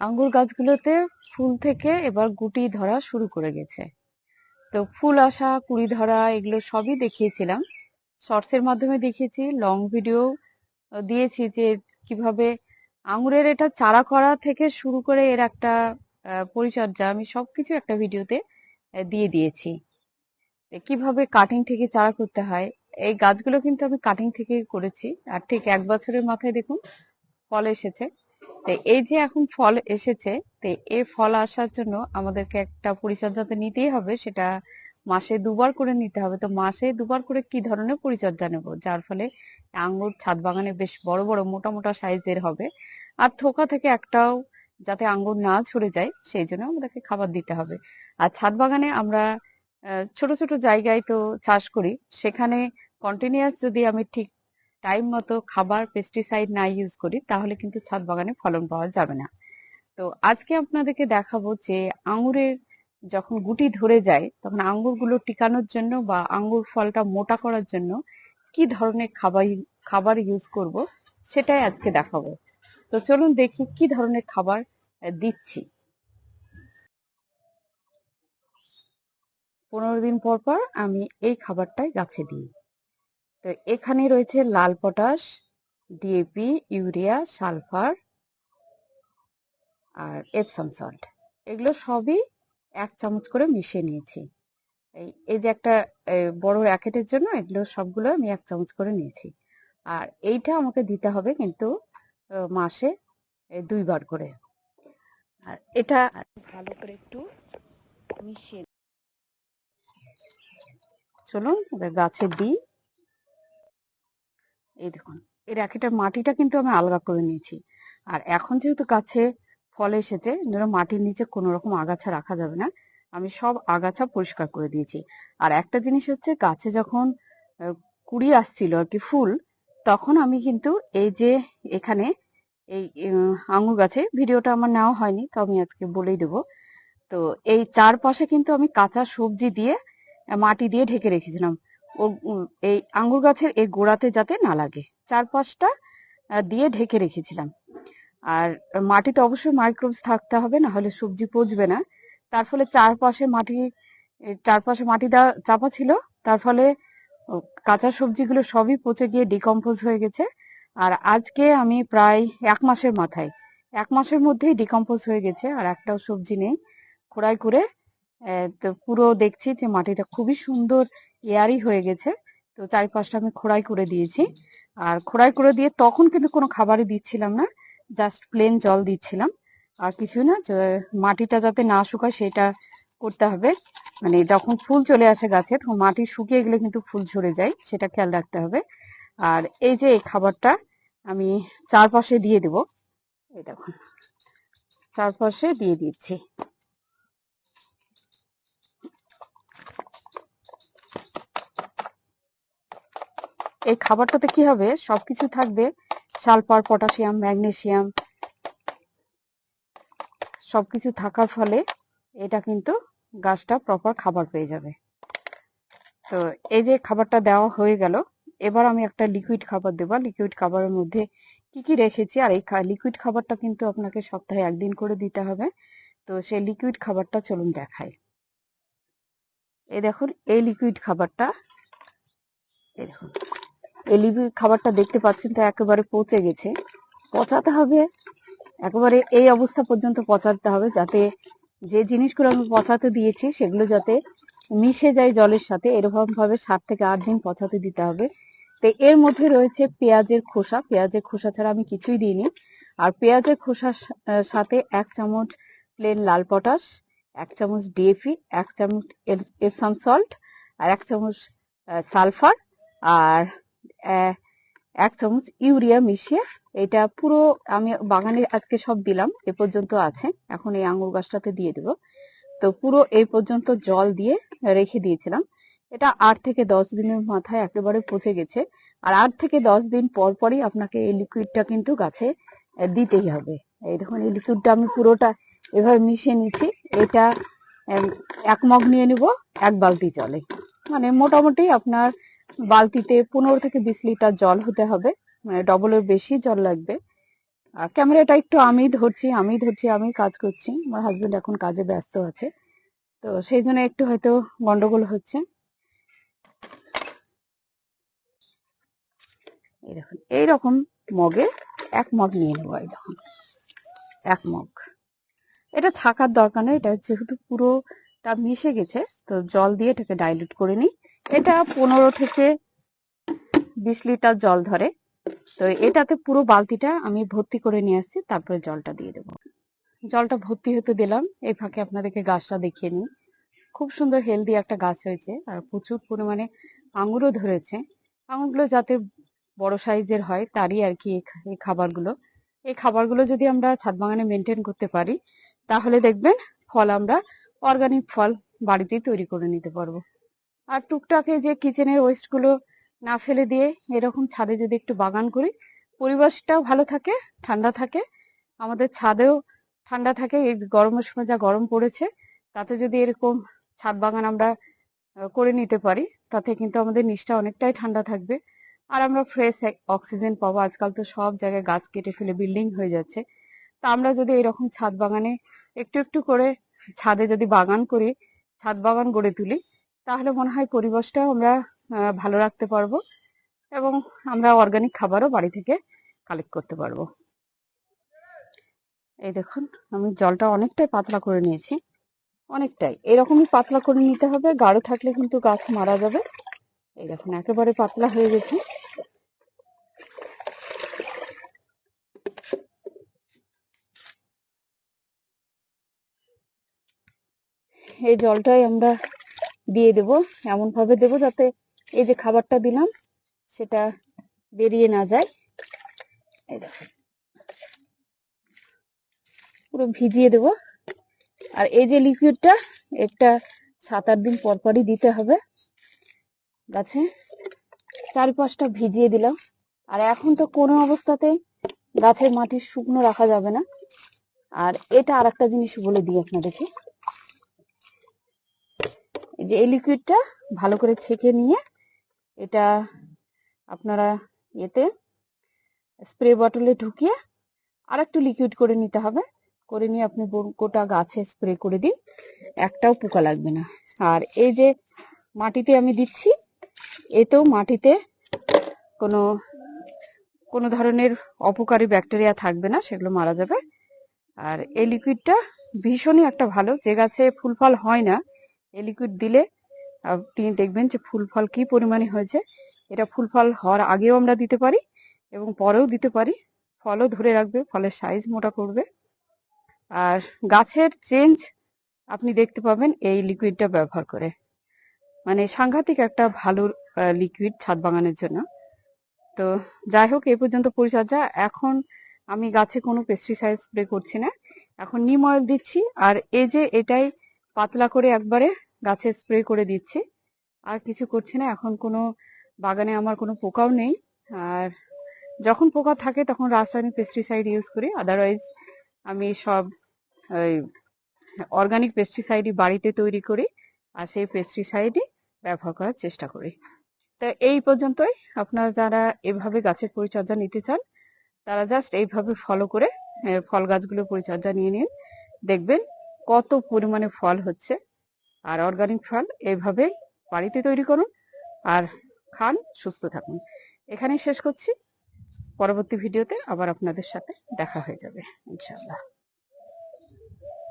আঙ্গুর গাছগুলোতে ফুল থেকে এবার গুটি ধরা শুরু করে গেছে। তো ফুল আসা, কুড়ি ধরা এগুলো সবই দেখিয়েছিলাম। শর্টসের মাধ্যমে দেখিয়েছি, লং ভিডিও দিয়েছি যে কীভাবে আঙুরের এটা চারা করা থেকে শুরু করে এর একটা পরিচর্যা আমি সবকিছু একটা ভিডিওতে দিয়ে দিয়েছি। কীভাবে কাটিং থেকে চারা করতে হয়, এই গাছগুলো কিন্তু আমি কাটিং থেকে করেছি। আর ঠিক এক বছরের মাথায় দেখুন, ফল এসেছে। তো এই যে এখন ফল এসেছে, তো এই ফল আসার জন্য আমাদেরকে একটা পরিচর্যা তো নিতেই হবে, সেটা মাসে দুবার করে নিতে হবে। তো মাসে দুবার করে কি ধরনের পরিচর্যা নেব? যার ফলে আঙ্গুর ছাদ বাগানে বেশ বড় বড়, মোটা মোটা সাইজের হবে। আর থোকা থেকে একটাও যাতে আঙ্গুর না ঝরে যায়, সেই জন্য আমাদেরকে খাবার দিতে হবে। আর ছাদ বাগানে আমরা ছোট ছোট জায়গায় তো চাষ করি। সেখানে কন্টিনিউয়াস যদি আমি ঠিক টাইম মতো খাবার পেস্টিসাইড না ইউজ করি, তাহলে কিন্তু ছাদ বাগানে ফলন পাওয়া যাবে না। তো আজকে আপনাদেরকে দেখাবো যে আঙুরের যখন গুটি ধরে যায়, তখন আঙ্গুরগুলো টিকানোর জন্য বা আঙ্গুর ফলটা মোটা করার জন্য কি ধরনের খাবার খাবার ইউজ করব সেটাই আজকে দেখাবো। তো চলুন দেখি কি ধরনের খাবার দিচ্ছি। পনেরো দিন পর পর আমি এই খাবারটাই গাছে দিই। তো এখানে রয়েছে লাল পটাশ ডিএপি ইউরিয়া, সালফার আর এপসাম সল্ট এগুলো সবই এক চামচ করে মিশিয়ে নিয়েছি। এই এই যে একটা বড় র্যাকেটের জন্য এগুলো সবগুলো আমি এক চামচ করে নিয়েছি। আর এইটা আমাকে দিতে হবে কিন্তু মাসে দুইবার করে। আর এটা ভালো করে একটু মিশিয়ে চলুন গাছে দিই। এই দেখুন, এই র্যাকেটের মাটিটা কিন্তু আমি আলগা করে নিয়েছি। আর এখন যেহেতু গাছে ফল এসেছে, যেন মাটির নিচে কোনো রকম আগাছা রাখা যাবে না, আমি সব আগাছা পরিষ্কার করে দিয়েছি। আর একটা জিনিস হচ্ছে, গাছে যখন কুড়ি আসছিল আর কি ফুল, তখন আমি কিন্তু এই যে এখানে এই আঙুর গাছে, ভিডিওটা আমার নেওয়া হয়নি, তো আমি আজকে বলেই দেবো। তো এই চারপাশে কিন্তু আমি কাঁচা সবজি দিয়ে, মাটি দিয়ে ঢেকে রেখেছিলাম। ও এই আঙ্গুর গাছের এই গোড়াতে যাতে না লাগে। চারপাশটা দিয়ে ঢেকে রেখেছিলাম। আর মাটিতে অবশ্যই মাইক্রোবস থাকতে হবে না হলে সবজি পচবে না। তার ফলে চারপাশে মাটি চারপাশে মাটি দেওয়া চাপা ছিল। তার ফলে কাঁচা সবজিগুলো সবই পচে গিয়ে ডিকম্পোজ হয়ে গেছে। আর আজকে আমি প্রায় এক মাসের মাথায়, এক মাসের মধ্যেই ডিকম্পোজ হয়ে গেছে। আর একটাও সবজি নেই। খোড়াই করে তো পুরো দেখছি যে মাটিটা খুবই সুন্দর এয়ারি হয়ে গেছে। তো চারিপাশটা আমি খোড়াই করে দিয়েছি। আর খোড়াই করে দিয়ে তখন কিন্তু কোনো খাবারই দিচ্ছিলাম না জাস্ট প্লেন জল দিচ্ছিলাম। আর কিছু না মাটিটা যাতে না শুকায় সেটা করতে হবে। মানে যখন ফুল চলে আসে গাছে, তখন মাটি শুকিয়ে গেলে কিন্তু ফুল ঝরে যায়, সেটা খেয়াল রাখতে হবে। আর এই যে এই খাবারটা আমি চারপাশে দিয়ে দেব। এই দেখুন, চারপাশে দিয়ে দিচ্ছি। এই খাবারটাতে কি হবে? সবকিছু থাকবে। সালফার পটাশিয়াম ম্যাগনেসিয়াম সবকিছু থাকার ফলে এটা কিন্তু গাছটা প্রপার খাবার পেয়ে যাবে। তো এই যে খাবারটা দেওয়া হয়ে গেল, এবার আমি একটা লিকুইড খাবার দেবো। লিকুইড খাবারের মধ্যে কি কি রেখেছি? আর এই লিকুইড খাবারটা কিন্তু আপনাকে সপ্তাহে একদিন করে দিতে হবে। তো সেই লিকুইড খাবারটা চলুন দেখাই। এই দেখুন, এই লিকুইড খাবারটা, এই দেখুন। লিকুইড খাবারটা দেখতে পাচ্ছেন, তো একেবারে পচে গেছে। পচাতে হবে, একেবারে এই অবস্থা পর্যন্ত পচাতে হবে যাতে যে জিনিসগুলো আমি পচাতে দিয়েছি, সেগুলো যাতে মিশে যায় জলের সাথে। এরকম ভাবে সাত থেকে আট দিন পচাতে দিতে হবে। তো এর মধ্যে রয়েছে পেঁয়াজের খোসা। পেঁয়াজের খোসা ছাড়া আমি কিছুই দিইনি। আর পেঁয়াজের খোসার সাথে এক চামচ প্লেন লাল পটাশ, এক চামচ ডিএপি, এক চামচ এপ- এপসাম সল্ট, আর এক চামচ সালফার, আর এক চামচ ইউরিয়া মিশিয়ে এটা পুরো আমি বাগানে আজকে সব দিলাম, এ পর্যন্ত আছে। এখন এই আঙ্গুর গাছটাতে দিয়ে দেব। তো পুরো এই পর্যন্ত জল দিয়ে রেখে দিয়েছিলাম। এটা আট থেকে দশ দিনের মাথায় একেবারে পচে গেছে। আর আট থেকে দশ দিন পর পরই আপনাকে এই লিকুইডটা কিন্তু গাছে দিতেই হবে। এই দেখুন, এই লিকুইডটা আমি পুরোটা এভাবে মিশিয়ে নিচ্ছি। এটা এক মগ নিয়ে নিব, এক বালতি জলে। মানে মোটামুটি আপনার বালতিতে পনেরো থেকে বিশ লিটার জল হতে হবে মানে ডবলের বেশি জল লাগবে। আর ক্যামেরাটা একটু আমি ধরছি আমি ধরছি, আমি কাজ করছি। আমার হাজবেন্ড এখন কাজে ব্যস্ত আছে। তো সেই জন্য একটু হয়তো গন্ডগোল হচ্ছে। এই দেখুন এইরকম মগে এক মগ নিয়ে নেব, এই দেখুন। এক মগ। এটা থাকার দরকার নেই, এটা যেহেতু পুরোটা মিশে গেছে, তো জল দিয়ে এটাকে ডাইলুট করে নিই। এটা পনেরো থেকে বিশ লিটার জল ধরে। তো এটাতে পুরো বালতিটা আমি ভর্তি করে নিয়ে আসছি, তারপরে জলটা দিয়ে দেবো। জলটা ভর্তি হতে দিলাম, এই ফাঁকে আপনাদেরকে গাছটা দেখিয়ে নিই। খুব সুন্দর হেলদি একটা গাছ হয়েছে, আর প্রচুর পরিমাণে আঙুরও ধরেছে। আঙুরগুলো যাতে বড় সাইজের হয়, তারই আর কি এই খাবারগুলো। এই খাবারগুলো যদি আমরা ছাদ বাগানে মেনটেন করতে পারি, তাহলে দেখবেন ফল আমরা অর্গানিক ফল বাড়িতেই তৈরি করে নিতে পারব। আর টুকটাকে যে কিচেনের ওয়েস্টগুলো না ফেলে দিয়ে এরকম ছাদে যদি একটু বাগান করি, পরিবেশটাও ভালো থাকে, ঠান্ডা থাকে। আমাদের ছাদেও ঠান্ডা থাকে, এই গরমের সময় যা গরম পড়েছে, তাতে যদি এরকম ছাদ বাগান আমরা করে নিতে পারি, তাতে কিন্তু আমাদের নিচটা অনেকটাই ঠান্ডা থাকবে। আর আমরা ফ্রেশ অক্সিজেন পাবো। আজকাল তো সব জায়গায় গাছ কেটে ফেলে বিল্ডিং হয়ে যাচ্ছে। তা আমরা যদি এরকম ছাদ বাগানে একটু একটু করে ছাদে যদি বাগান করি, ছাদ বাগান গড়ে তুলি তাহলে মনে হয় পরিবেশটাও আমরা ভালো রাখতে পারব এবং আমরা অর্গানিক খাবারও বাড়ি থেকে কালেক্ট করতে পারব। এই দেখুন, আমি জলটা অনেকটাই পাতলা করে নিয়েছি, অনেকটাই। এরকমই পাতলা করে নিতে হবে, গাঢ় থাকলে কিন্তু গাছ মারা যাবে। এই দেখুন, একেবারে পাতলা হয়ে গেছে। এই জলটাই আমরা দিয়ে দেব এমন ভাবে দেব যাতে এই যে খাবারটা দিলাম, সেটা বেরিয়ে না যায়। পুরো ভিজিয়ে দেব। আর এই যে লিকুইডটা একটা সাত আট দিন পর পরই দিতে হবে। গাছে চারিপাশটা ভিজিয়ে দিলাম। আর এখন তো কোনো অবস্থাতেই গাছের মাটি শুকনো রাখা যাবে না। আর এটা আর একটা জিনিস বলে দিই আপনাদেরকে। যে এই লিকুইডটা ভালো করে ছেঁকে নিয়ে এটা আপনারা এতে স্প্রে বটলে ঢুকিয়ে আর একটু লিকুইড করে নিতে হবে। করে নিয়ে আপনি গোটা গাছে স্প্রে করে দিন, একটাও পোকা লাগবে না। আর এই যে মাটিতে আমি দিচ্ছি, এতেও মাটিতে কোনো কোনো ধরনের অপকারী ব্যাকটেরিয়া থাকবে না, সেগুলো মারা যাবে। আর এই লিকুইডটা ভীষণই একটা ভালো, যে গাছে ফুল ফল হয় না এই লিকুইড দিলে আপনি দেখবেন যে ফুল ফল কী পরিমাণে হয়েছে। এটা ফুল ফল হওয়ার আগেও আমরা দিতে পারি এবং পরেও দিতে পারি। ফলও ধরে রাখবে, ফলের সাইজ মোটা করবে। আর গাছের চেঞ্জ আপনি দেখতে পাবেন এই লিকুইডটা ব্যবহার করে। মানে সাংঘাতিক একটা ভালো লিকুইড ছাদ বাগানের জন্য। তো যাই হোক এই পর্যন্ত পরিচর্যা। এখন আমি গাছে কোনো পেস্টিসাইড স্প্রে করছি না। এখন নিম অয়েল দিচ্ছি। আর এই যে এটাই পাতলা করে একবারে গাছে স্প্রে করে দিচ্ছি। আর কিছু করছি না, এখন কোনো বাগানে আমার কোনো পোকাও নেই। আর যখন পোকা থাকে তখন রাসায়নিক পেস্টিসাইড ইউজ করি। আদারওয়াইজ আমি সব ওই অর্গানিক পেস্টিসাইডই বাড়িতে তৈরি করি আর সেই পেস্টিসাইডই ব্যবহার করার চেষ্টা করি। তো এই পর্যন্তই। আপনারা যারা এভাবে গাছের পরিচর্যা নিতে চান, তারা জাস্ট এইভাবে ফলো করে ফল গাছগুলো পরিচর্যা নিয়ে নিন। দেখবেন কত পরিমাণে ফল হচ্ছে। আর অর্গানিক ফল এইভাবে বাড়িতে তৈরি করুন আর খান, সুস্থ থাকুন। এখানেই শেষ করছি। পরবর্তী ভিডিওতে আবার আপনাদের সাথে দেখা হয়ে যাবে, ইনশাআল্লাহ।